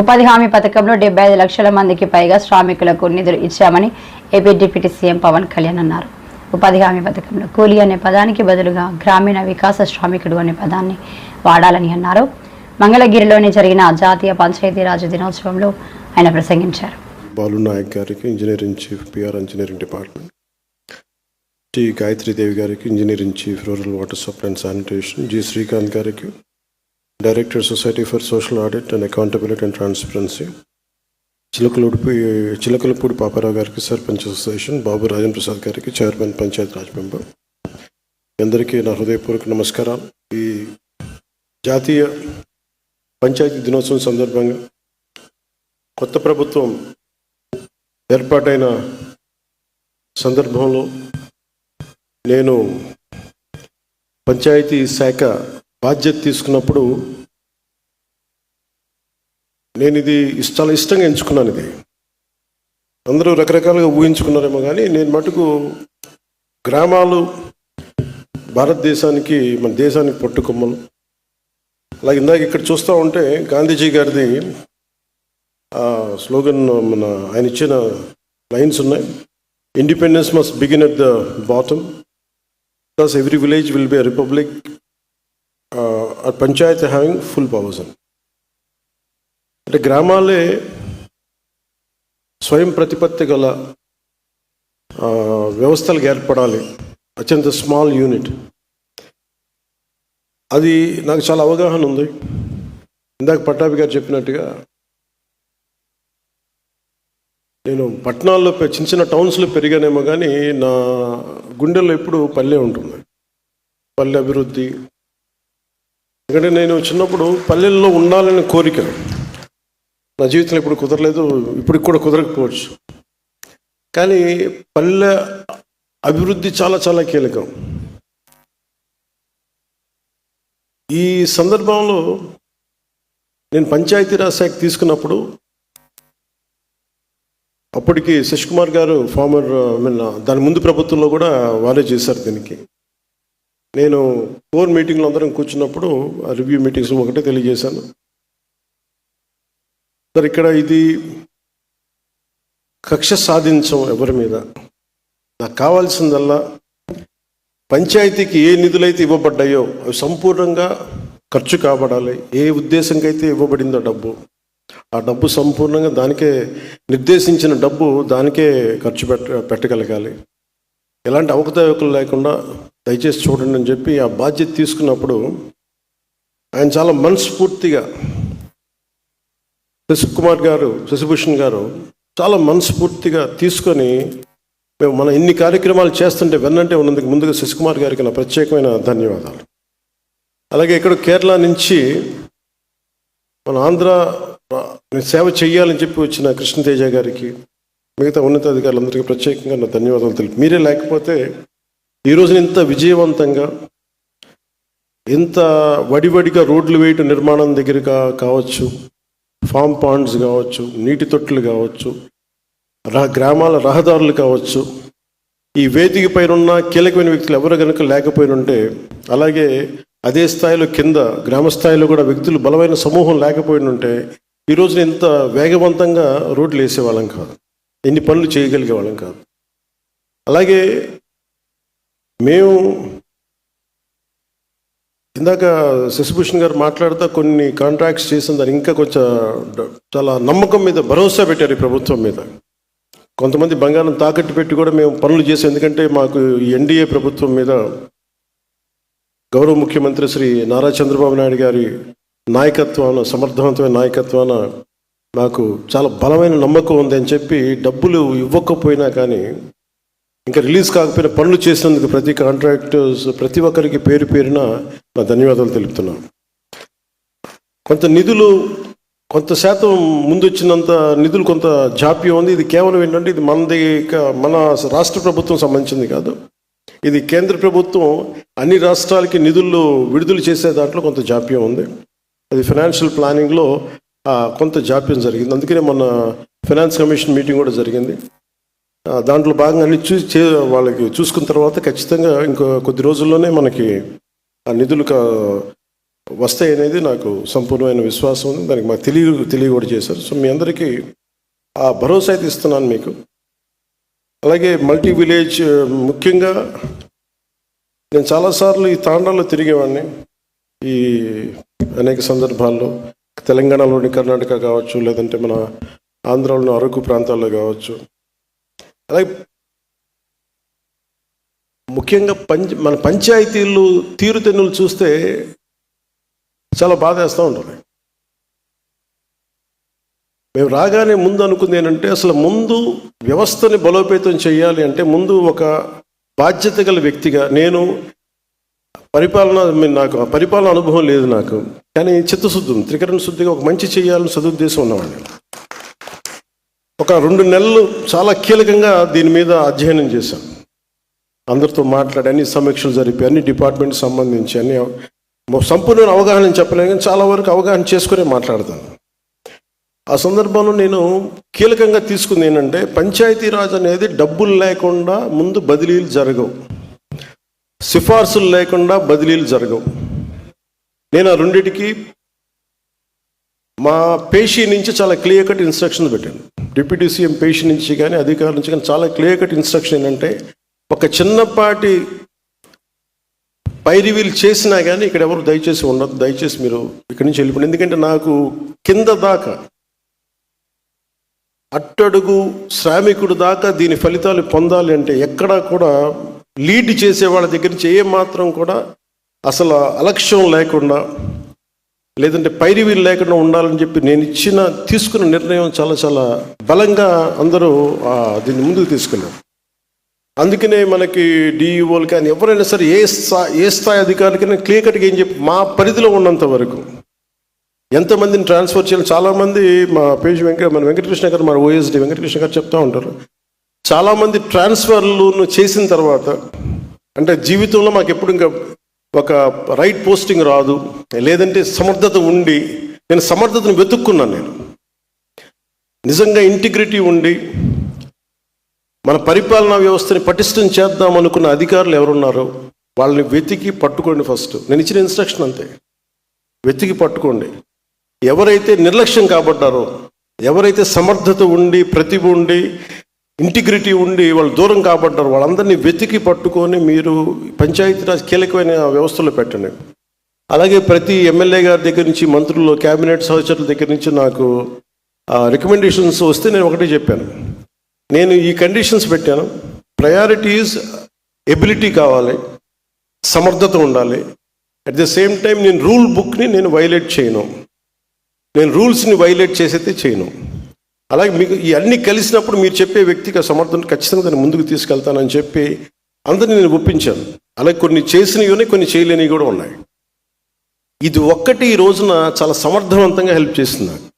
ఉపాధి హామీ పథకంలో డెబ్బై ఐదు లక్షల మందికి పైగా శ్రామికులకు నిధులు ఇచ్చామని AP deputy CM Pawan Kalyan అన్నారు. ఉపాధి హామీ పథకంలో కూలీ అనే పదానికి బదులుగా గ్రామీణ వికాస శ్రామికుడు అనే పదాన్ని వాడాలని అన్నారు. మంగళగిరిలోని జరిగిన జాతీయ పంచాయతీరాజ్ దినోత్సవంలో ఆయన ప్రసంగించారు. బాలు నాయక్ గారికి engineering chief PR engineering department. T Gayatri Devi గారికి engineering chief rural water supply and sanitation. G Srikanth గారికి director society for social audit and accountability and transparency చిలకలూడిపి Chilakalapudi Paparao గారికి సర్పంచ్ అసోసియేషన్ బాబు రాజేంద్ర ప్రసాద్ గారికి చైర్మన్ పంచాయత్ రాజ్ మెంబర్. అందరికీ నా హృదయపూర్వక నమస్కారాలు. ఈ జాతీయ పంచాయతీ దినోత్సవం సందర్భంగా కొత్త ప్రభుత్వం ఏర్పాటైన సందర్భంలో నేను పంచాయతీ శాఖ బాధ్యత తీసుకున్నప్పుడు నేను ఇది చాలా ఇష్టంగా ఎంచుకున్నాను ఇది. అందరూ రకరకాలుగా ఊహించుకున్నారేమో కానీ నేను మటుకు గ్రామాలు భారతదేశానికి మన దేశానికి పట్టుకొమ్మలు అలాగే ఇందాక ఇక్కడ చూస్తూ ఉంటే గాంధీజీ గారిది ఆ స్లోగన్ మన ఆయన ఇచ్చిన లైన్స్ ఉన్నాయి. Independence must begin at the bottom because every village will be republic panchayat having full powers అని అంటే గ్రామాలే స్వయం ప్రతిపత్తి గల వ్యవస్థలు వ్యవస్థలకు ఏర్పడాలి. అత్యంత స్మాల్ యూనిట్ అది నాకు చాలా అవగాహన ఉంది. ఇందాక పట్టాభి గారు చెప్పినట్టుగా నేను పట్టణాల్లో చిన్న చిన్న టౌన్స్లో పెరిగానేమో కానీ నా గుండెల్లో ఎప్పుడు పల్లె ఉంటుంది పల్లె అభివృద్ధి ఎందుకంటే నేను చిన్నప్పుడు పల్లెల్లో ఉండాలనే కోరిక. నా జీవితంలో ఇప్పుడు కుదరలేదు ఇప్పటికి కూడా కుదరకపోవచ్చు. కానీ పల్లె అభివృద్ధి చాలా చాలా కీలకం. ఈ సందర్భంలో నేను పంచాయతీరాజ్ శాఖ తీసుకున్నప్పుడు అప్పటికి శశికుమార్ గారు ఫార్మర్ దాని ముందు ప్రభుత్వంలో కూడా వారే చేశారు దీనికి. నేను కోర్ మీటింగ్లో అందరం కూర్చున్నప్పుడు ఆ రివ్యూ మీటింగ్స్ ఒకటే తెలియజేశాను. సార్ ఇక్కడ ఇది కక్ష సాధించం ఎవరి మీద? నాకు కావాల్సిందల్లా పంచాయతీకి ఏ నిధులైతే ఇవ్వబడ్డాయో అవి సంపూర్ణంగా ఖర్చు కాబడాలి. ఏ ఉద్దేశంకైతే అయితే ఇవ్వబడిందో డబ్బు. ఆ డబ్బు సంపూర్ణంగా దానికే నిర్దేశించిన డబ్బు దానికే ఖర్చు పెట్ట పెట్టగలగాలి. ఎలాంటి అవకతవకలు లేకుండా దయచేసి చూడండి అని చెప్పి ఆ బాధ్యత తీసుకున్నప్పుడు ఆయన చాలా మనస్ఫూర్తిగా శశికుమార్ గారు శశిభూషణ్ గారు చాలా మనస్ఫూర్తిగా తీసుకొని మేము మన ఇన్ని కార్యక్రమాలు చేస్తుంటే వెన్నంటే ఉన్నందుకు ముందుగా శశికుమార్ గారికి నా ప్రత్యేకమైన ధన్యవాదాలు. అలాగే ఇక్కడ కేరళ నుంచి మన ఆంధ్ర సేవ చేయాలని చెప్పి వచ్చిన కృష్ణతేజ గారికి మిగతా ఉన్నతాధికారులందరికీ ప్రత్యేకంగా నా ధన్యవాదాలు తెలుపు మీరే లేకపోతే ఈ రోజున ఇంత విజయవంతంగా ఇంత వడివడిగా రోడ్లు వేయటం నిర్మాణం దగ్గర కావచ్చు ఫామ్ పాండ్స్ కావచ్చు నీటి తొట్లు కావచ్చు రహ గ్రామాల రహదారులు కావచ్చు ఈ వేదిక పైన ఉన్న కీలకమైన వ్యక్తులు ఎవరు కనుక లేకపోయిన ఉంటే అలాగే అదే స్థాయిలో కింద గ్రామ స్థాయిలో కూడా వ్యక్తులు బలమైన సమూహం లేకపోయిన ఉంటే ఈ రోజున ఇంత వేగవంతంగా రోడ్లు వేసేవాళ్ళం కాదు. ఎన్ని పనులు చేయగలిగే వాళ్ళం కాదు. అలాగే మేము ఇందాక శశిభూషణ్ గారు మాట్లాడుతూ కొన్ని కాంట్రాక్ట్స్ చేసిన దాన్ని ఇంకా కొంచెం చాలా నమ్మకం మీద భరోసా పెట్టారు ఈ ప్రభుత్వం మీద. కొంతమంది బంగారం తాకట్టు పెట్టి కూడా మేము పనులు చేసాం. ఎందుకంటే మాకు ఎన్డీఏ ప్రభుత్వం మీద గౌరవ ముఖ్యమంత్రి శ్రీ నారా చంద్రబాబు నాయుడు గారి నాయకత్వాన సమర్థవంతమైన నాయకత్వాన నాకు చాలా బలమైన నమ్మకం ఉందని చెప్పి డబ్బులు ఇవ్వకపోయినా కానీ ఇంకా రిలీజ్ కాకపోయినా పనులు చేసినందుకు ప్రతి కాంట్రాక్టర్స్ ప్రతి ఒక్కరికి పేరు పేరున నా ధన్యవాదాలు తెలుపుతున్నాను. కొంత నిధులు కొంత శాతం ముందు వచ్చినంత నిధులు కొంత జాప్యం ఉంది. ఇది కేవలం ఏంటంటే ఇది మనది మన రాష్ట్ర ప్రభుత్వం సంబంధించింది కాదు. ఇది కేంద్ర ప్రభుత్వం అన్ని రాష్ట్రాలకి నిధులు విడుదల చేసే దాంట్లో కొంత జాప్యం ఉంది. అది ఫైనాన్షియల్ ప్లానింగ్లో కొంత జాప్యం జరిగింది. అందుకనే మన ఫైనాన్స్ కమిషన్ మీటింగ్ కూడా జరిగింది. దాంట్లో భాగంగా అన్ని చూసి చే వాళ్ళకి చూసుకున్న తర్వాత ఖచ్చితంగా ఇంకో కొద్ది రోజుల్లోనే మనకి ఆ నిధులు వస్తాయి అనేది నాకు సంపూర్ణమైన విశ్వాసం ఉంది. దానికి మాకు తెలియ తెలియ కూడా చేశారు. సో మీ అందరికీ ఆ భరోసా అయితే ఇస్తున్నాను మీకు. అలాగే మల్టీ విలేజ్ ముఖ్యంగా నేను చాలాసార్లు ఈ తాండాలో తిరిగేవాడిని. ఈ అనేక సందర్భాల్లో తెలంగాణలోని కర్ణాటక కావచ్చు లేదంటే మన ఆంధ్రలోని అరకు ప్రాంతాల్లో కావచ్చు. అలాగే ముఖ్యంగా పంచ మన పంచాయతీలు తీరుతెన్నులు చూస్తే చాలా బాధ వేస్తూ ఉంటుంది. మేము రాగానే ముందు అనుకుంది ఏంటంటే అసలు ముందు వ్యవస్థని బలోపేతం చేయాలి అంటే ముందు ఒక బాధ్యత గల వ్యక్తిగా నేను పరిపాలన నాకు పరిపాలన అనుభవం లేదు నాకు కానీ చిత్తశుద్ధి త్రికరణ శుద్ధిగా ఒక మంచి చేయాలని సదుద్దేశం ఉన్నవాడిని. ఒక రెండు నెలలు చాలా కీలకంగా దీని మీద అధ్యయనం చేశాను అందరితో మాట్లాడి అన్ని సమీక్షలు జరిపి అన్ని డిపార్ట్మెంట్ సంబంధించి అన్ని సంపూర్ణ అవగాహన చెప్పలేను కానీ చాలా వరకు అవగాహన చేసుకునే మాట్లాడతాను ఆ సందర్భంలో నేను కీలకంగా తీసుకుంది ఏంటంటే పంచాయతీరాజ్ అనేది డబ్బులు లేకుండా ముందు బదిలీలు జరగవు. సిఫార్సులు లేకుండా బదిలీలు జరగవు. నేను ఆ రెండిటికి మా పేషీ నుంచి చాలా క్లియర్ కట్ ఇన్స్ట్రక్షన్ పెట్టాను. డిప్యూటీ సీఎం పేషీ నుంచి కానీ అధికారుల నుంచి కానీ చాలా క్లియర్ కట్ ఇన్స్ట్రక్షన్ ఏంటంటే ఒక చిన్నపాటి పై రివీల్ చేసినా కానీ ఇక్కడ ఎవరు దయచేసి ఉండదు దయచేసి మీరు ఇక్కడి నుంచి వెళ్ళిపోండి. ఎందుకంటే నాకు కింద దాకా అట్టడుగు శ్రామికుడు దాకా దీని ఫలితాలు పొందాలి అంటే ఎక్కడా కూడా లీడ్ చేసే వాళ్ళ దగ్గర నుంచి ఏ మాత్రం కూడా అసలు అలక్ష్యం లేకుండా లేదంటే పైరి వీలు లేకుండా ఉండాలని చెప్పి నేను ఇచ్చిన తీసుకున్న నిర్ణయం చాలా చాలా బలంగా అందరూ దీన్ని ముందుకు తీసుకెళ్ళారు. అందుకనే మనకి డిఈఓలు కానీ ఎవరైనా సరే ఏ స్థాయి ఏ స్థాయి అధికారులకైనా క్లియర్ కట్గా ఏం చెప్పి మా పరిధిలో ఉన్నంత వరకు. ఎంతమందిని ట్రాన్స్ఫర్ చేయాలి చాలామంది మా పేజ్ వెంకట మన వెంకటకృష్ణ గారు మన ఓఎస్డి వెంకటకృష్ణ గారు చెప్తూ ఉంటారు. చాలామంది ట్రాన్స్ఫర్లు చేసిన తర్వాత అంటే జీవితంలో మాకు ఎప్పుడు ఇంకా ఒక రైట్ పోస్టింగ్ రాదు లేదంటే సమర్థత ఉండి నేను సమర్థతను వెతుక్కున్నాను నేను. నిజంగా ఇంటిగ్రిటీ ఉండి మన పరిపాలనా వ్యవస్థని పటిష్టం చేద్దాం అనుకున్న అధికారులు ఎవరున్నారో వాళ్ళని వెతికి పట్టుకోండి ఫస్ట్ నేను ఇచ్చిన ఇన్స్ట్రక్షన్ అంతే. వెతికి పట్టుకోండి. ఎవరైతే నిర్లక్ష్యం కాబడ్డారో ఎవరైతే సమర్థత ఉండి ప్రతిభ ఉండి ఇంటిగ్రిటీ ఉండి వాళ్ళు దూరం కాబడ్డారు వాళ్ళందరినీ వెతికి పట్టుకొని మీరు పంచాయతీరాజ్ కీలకమైన వ్యవస్థలో పెట్టండి. అలాగే ప్రతి ఎమ్మెల్యే గారి దగ్గర నుంచి మంత్రులు క్యాబినెట్ సహచరుల దగ్గర నుంచి నాకు రికమెండేషన్స్ వస్తే నేను ఒకటే చెప్పాను. నేను ఈ కండిషన్స్ పెట్టాను. ప్రయారిటీస్ ఎబిలిటీ కావాలి. సమర్థత ఉండాలి. అట్ ద సేమ్ టైం నేను రూల్ బుక్ని నేను వైలేట్ చేయను. నేను రూల్స్ని వైలేట్ చేసైతే చేయను. అలాగే మీకు ఈ అన్ని కలిసినప్పుడు మీరు చెప్పే వ్యక్తికి ఆ సమర్థన ఖచ్చితంగా దాన్ని ముందుకు తీసుకెళ్తానని చెప్పి అందరిని నేను ఒప్పించాను. అలాగే కొన్ని చేసినవి కొన్ని చేయలేనివి కూడా ఉన్నాయి. ఇది ఒక్కటి ఈ రోజున చాలా సమర్థవంతంగా హెల్ప్ చేస్తుంది నాకు.